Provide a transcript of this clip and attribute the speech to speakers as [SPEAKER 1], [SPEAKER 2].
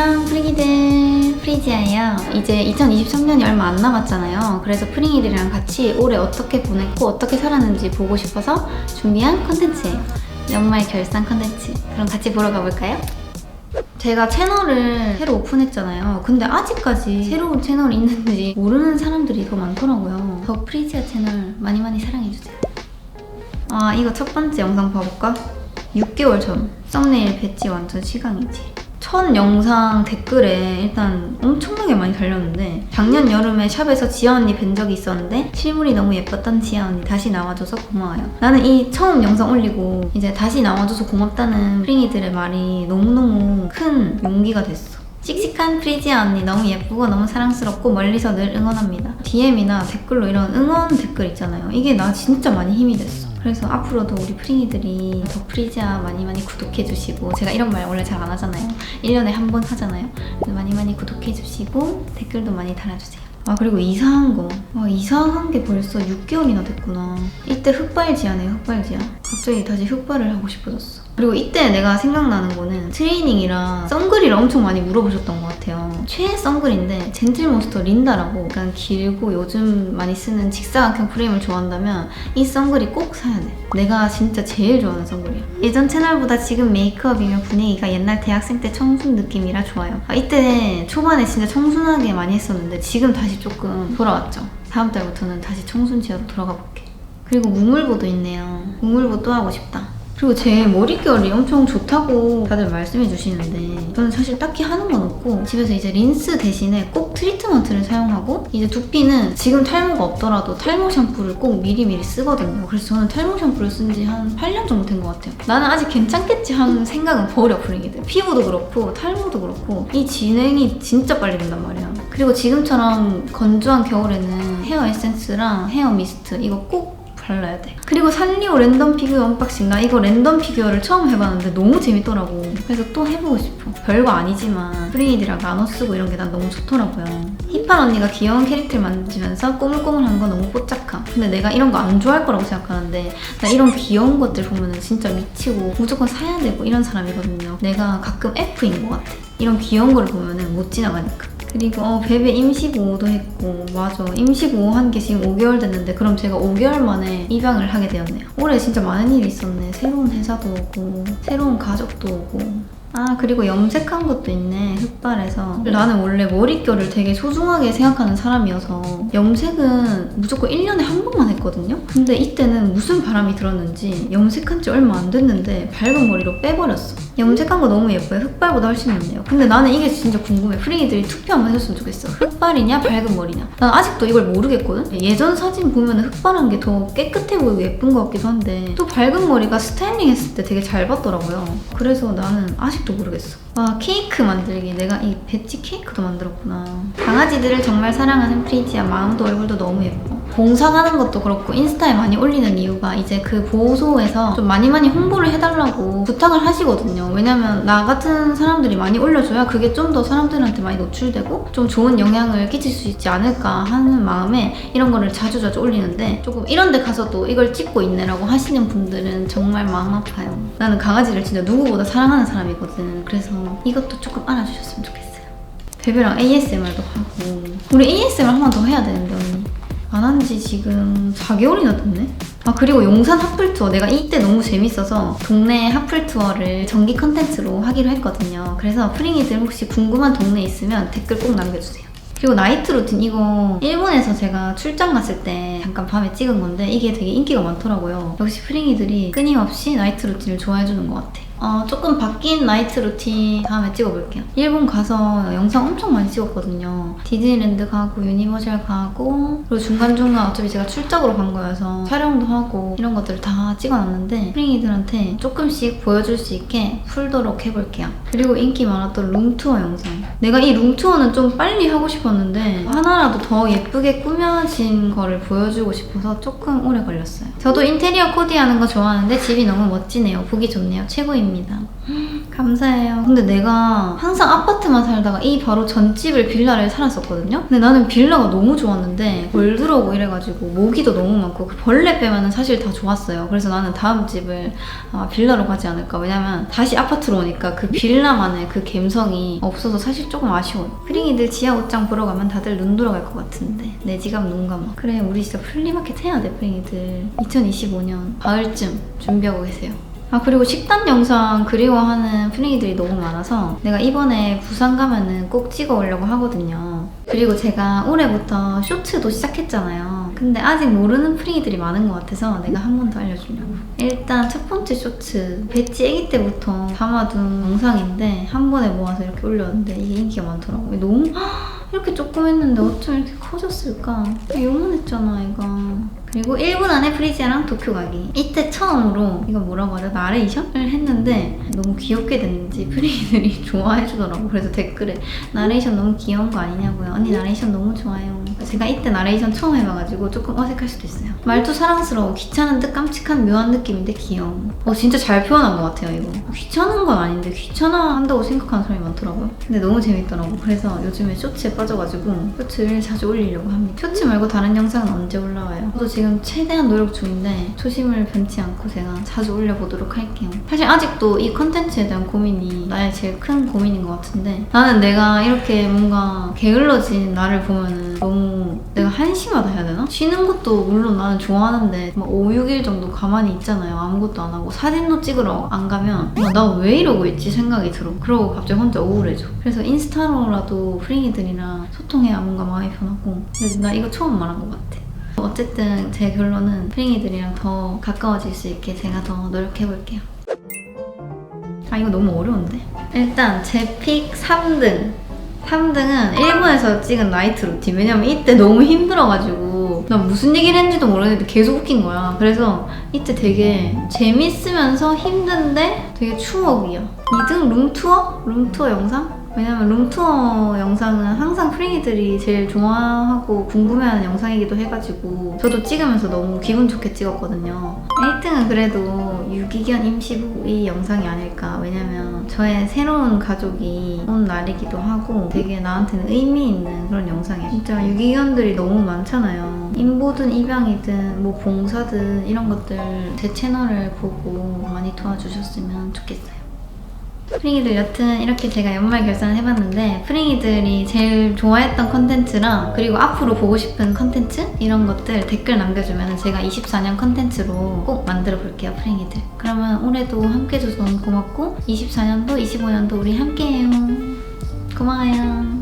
[SPEAKER 1] 안녕 프링이들. 프리지아예요. 이제 2023년이 얼마 안 남았잖아요. 그래서 프링이들이랑 같이 올해 어떻게 보냈고 어떻게 살았는지 보고 싶어서 준비한 컨텐츠예요. 연말 결산 컨텐츠. 그럼 같이 보러 가볼까요? 제가 채널을 새로 오픈했잖아요. 근데 아직까지 새로운 채널이 있는지 모르는 사람들이 더 많더라고요. 더 프리지아 채널 많이 많이 사랑해주세요. 아 이거 첫 번째 영상 봐볼까? 6개월 전. 썸네일 배지 완전 시강이지 첫 영상 댓글에 일단 엄청나게 많이 달렸는데 작년 여름에 샵에서 지아 언니 뵌 적이 있었는데 실물이 너무 예뻤던 지아 언니 다시 나와줘서 고마워요 나는 이 처음 영상 올리고 이제 다시 나와줘서 고맙다는 프링이들의 말이 너무너무 큰 용기가 됐어 씩씩한 프리지아 언니 너무 예쁘고 너무 사랑스럽고 멀리서 늘 응원합니다. DM이나 댓글로 이런 응원 댓글 있잖아요. 이게 나 진짜 많이 힘이 됐어. 그래서 앞으로도 우리 프링이들이 더 프리지아 많이 많이 구독해주시고 제가 이런 말 원래 잘 안 하잖아요. 1년에 한 번 하잖아요. 많이 많이 구독해주시고 댓글도 많이 달아주세요. 아 그리고 이사한 거. 와 이사한 게 벌써 6개월이나 됐구나. 이때 흑발지하네요 흑발지하. 갑자기 다시 흑발을 하고 싶어졌어. 그리고 이때 내가 생각나는 거는 트레이닝이랑 선글이를 엄청 많이 물어보셨던 것 같아요. 최애 선글인데 젠틀몬스터 린다라고 약간 길고 요즘 많이 쓰는 직사각형 프레임을 좋아한다면 이 선글이 꼭 사야 돼. 내가 진짜 제일 좋아하는 선글이야. 예전 채널보다 지금 메이크업이면 분위기가 옛날 대학생 때 청순 느낌이라 좋아요. 아, 이때 초반에 진짜 청순하게 많이 했었는데 지금 다시 조금 돌아왔죠. 다음 달부터는 다시 청순 지하로 돌아가 볼게. 그리고 무물보도 있네요. 무물보 또 하고 싶다. 그리고 제 머릿결이 엄청 좋다고 다들 말씀해 주시는데 저는 사실 딱히 하는 건 없고 집에서 이제 린스 대신에 꼭 트리트먼트를 사용하고 이제 두피는 지금 탈모가 없더라도 탈모 샴푸를 꼭 미리미리 쓰거든요. 그래서 저는 탈모 샴푸를 쓴 지 한 8년 정도 된 것 같아요. 나는 아직 괜찮겠지 하는 생각은 버려 부르기들. 피부도 그렇고 탈모도 그렇고 이 진행이 진짜 빨리 된단 말이야. 그리고 지금처럼 건조한 겨울에는 헤어 에센스랑 헤어 미스트 이거 꼭 발라야 돼. 그리고 산리오 랜덤 피규어 언박싱 나 이거 랜덤 피규어를 처음 해봤는데 너무 재밌더라고. 그래서 또 해보고 싶어. 별거 아니지만 프레이드랑 나눠 쓰고 이런 게 난 너무 좋더라고요. 힙한 언니가 귀여운 캐릭터를 만지면서 꼬물꼬물한 거 너무 뽀짝함. 근데 내가 이런 거 안 좋아할 거라고 생각하는데 나 이런 귀여운 것들 보면은 진짜 미치고 무조건 사야 되고 이런 사람이거든요. 내가 가끔 F인 것 같아. 이런 귀여운 거를 보면은 못 지나가니까. 그리고 어, 베베 임시 보호도 했고 맞아. 임시 보호 한 게 지금 5개월 됐는데 그럼 제가 5개월 만에 입양을 하게 되었네요. 올해 진짜 많은 일이 있었네. 새로운 회사도 오고 새로운 가족도 오고 아 그리고 염색한 것도 있네 흑발에서. 나는 원래 머릿결을 되게 소중하게 생각하는 사람이어서 염색은 무조건 1년에 한 번만 했거든요? 근데 이때는 무슨 바람이 들었는지 염색한 지 얼마 안 됐는데 밝은 머리로 빼버렸어. 염색한 거 너무 예뻐요. 흑발보다 훨씬 낫네요. 근데 나는 이게 진짜 궁금해. 프링이들이 투표 한번 해줬으면 좋겠어. 흑발이냐 밝은 머리냐? 난 아직도 이걸 모르겠거든? 예전 사진 보면 흑발한 게 더 깨끗해 보이고 예쁜 것 같기도 한데 또 밝은 머리가 스타일링 했을 때 되게 잘 봤더라고요. 그래서 나는 아직 도 모르겠어. 와 케이크 만들기. 내가 이 배지 케이크도 만들었구나. 강아지들을 정말 사랑하는 프리지아 마음도 얼굴도 너무 예뻐 봉사하는 것도 그렇고 인스타에 많이 올리는 이유가 이제 그 보호소에서 좀 많이 많이 홍보를 해달라고 부탁을 하시거든요. 왜냐면 나 같은 사람들이 많이 올려줘야 그게 좀 더 사람들한테 많이 노출되고 좀 좋은 영향을 끼칠 수 있지 않을까 하는 마음에 이런 거를 자주자주 올리는데 조금 이런 데 가서도 이걸 찍고 있네라고 하시는 분들은 정말 마음 아파요. 나는 강아지를 진짜 누구보다 사랑하는 사람이거든. 그래서 이것도 조금 알아주셨으면 좋겠어요. 베베랑 ASMR도 하고. 우리 ASMR 한 번 더 해야 되는데 언니 안 한 지 지금 4개월이나 됐네? 아 그리고 용산 핫플 투어 내가 이때 너무 재밌어서 동네 핫플 투어를 정기 컨텐츠로 하기로 했거든요. 그래서 프링이들 혹시 궁금한 동네 있으면 댓글 꼭 남겨주세요. 그리고 나이트 루틴 이거 일본에서 제가 출장 갔을 때 잠깐 밤에 찍은 건데 이게 되게 인기가 많더라고요. 역시 프링이들이 끊임없이 나이트 루틴을 좋아해주는 것 같아 어, 조금 바뀐 나이트 루틴 다음에 찍어볼게요. 일본 가서 영상 엄청 많이 찍었거든요. 디즈니랜드 가고 유니버셜 가고 그리고 중간중간 어차피 제가 출장으로 간 거여서 촬영도 하고 이런 것들을 다 찍어놨는데 프링이들한테 조금씩 보여줄 수 있게 풀도록 해볼게요. 그리고 인기 많았던 룸투어 영상. 내가 이 룸투어는 좀 빨리 하고 싶었는데 하나라도 더 예쁘게 꾸며진 거를 보여주고 싶어서 조금 오래 걸렸어요. 저도 인테리어 코디하는 거 좋아하는데 집이 너무 멋지네요. 보기 좋네요. 최고입니다. 감사해요. 근데 내가 항상 아파트만 살다가 이 바로 전집을 빌라를 살았었거든요. 근데 나는 빌라가 너무 좋았는데 벌 들어오고 이래가지고 모기도 너무 많고 그 벌레 빼면은 사실 다 좋았어요. 그래서 나는 다음 집을 아, 빌라로 가지 않을까. 왜냐면 다시 아파트로 오니까 그 빌라만의 그 감성이 없어서 사실 조금 아쉬워요. 프링이들 지하 옷장 보러 가면 다들 눈 돌아갈 것 같은데 내 지갑 눈 감아. 그래 우리 진짜 플리마켓 해야 돼 프링이들. 2025년 가을쯤 준비하고 계세요. 아 그리고 식단 영상 그리워하는 프링이들이 너무 많아서 내가 이번에 부산 가면은 꼭 찍어 오려고 하거든요. 그리고 제가 올해부터 쇼츠도 시작했잖아요. 근데 아직 모르는 프링이들이 많은 것 같아서 내가 한 번 더 알려주려고. 일단 첫 번째 쇼츠 배치 아기 때부터 담아둔 영상인데 한 번에 모아서 이렇게 올렸는데 이게 인기가 많더라고요. 너무 이렇게 조금 했는데 어쩜 이렇게 커졌을까? 요만했잖아 이거. 그리고 1분 안에 프리지아랑 도쿄 가기. 이때 처음으로 이거 뭐라고 하죠? 나레이션을 했는데 너무 귀엽게 됐는지 프리들이 좋아해주더라고. 그래서 댓글에 나레이션 너무 귀여운 거 아니냐고요. 언니 나레이션 너무 좋아요. 제가 이때 나레이션 처음 해봐가지고 조금 어색할 수도 있어요. 말투 사랑스러워. 귀찮은 듯 깜찍한 묘한 느낌인데 귀여워. 어 진짜 잘 표현한 것 같아요 이거. 귀찮은 건 아닌데 귀찮아 한다고 생각하는 사람이 많더라고요. 근데 너무 재밌더라고. 그래서 요즘에 쇼츠에 빠져가지고 쇼츠를 자주 올리려고 합니다. 쇼츠 말고 다른 영상은 언제 올라와요? 저도 지금 최대한 노력 중인데 초심을 변치 않고 제가 자주 올려보도록 할게요. 사실 아직도 이 컨텐츠에 대한 고민이 나의 제일 큰 고민인 것 같은데 나는 내가 이렇게 뭔가 게을러진 나를 보면은 너무 내가 한심하다 해야 되나? 쉬는 것도 물론 나는 좋아하는데 막 5, 6일 정도 가만히 있잖아요. 아무것도 안 하고 사진도 찍으러 안 가면 나 왜 이러고 있지 생각이 들어. 그러고 갑자기 혼자 우울해져. 그래서 인스타로라도 프링이들이랑 소통해야 뭔가 마음이 편하고 근데 나 이거 처음 말한 것 같아. 어쨌든 제 결론은 프링이들이랑 더 가까워질 수 있게 제가 더 노력해볼게요. 아 이거 너무 어려운데? 일단 제 픽 3등 3등은 일본에서 찍은 나이트 루틴 왜냐면 이때 너무 힘들어가지고 나 무슨 얘기를 했는지도 모르겠는데 계속 웃긴 거야 그래서 이때 되게 재밌으면서 힘든데 되게 추억이야 2등 룸투어? 룸투어 영상? 왜냐면 룸투어 영상은 항상 프링이들이 제일 좋아하고 궁금해하는 영상이기도 해가지고 저도 찍으면서 너무 기분 좋게 찍었거든요. 1등은 그래도 유기견 임시부 이 영상이 아닐까. 왜냐면 저의 새로운 가족이 온 날이기도 하고 되게 나한테는 의미 있는 그런 영상이에요. 진짜 유기견들이 너무 많잖아요. 인보든 입양이든 뭐 봉사든 이런 것들 제 채널을 보고 많이 도와주셨으면 좋겠어요 프링이들 여튼 이렇게 제가 연말 결산을 해봤는데 프링이들이 제일 좋아했던 컨텐츠랑 그리고 앞으로 보고 싶은 컨텐츠? 이런 것들 댓글 남겨주면 제가 24년 컨텐츠로 꼭 만들어 볼게요 프링이들. 그러면 올해도 함께 해줘서 너무 고맙고 24년도 25년도 우리 함께해요. 고마워요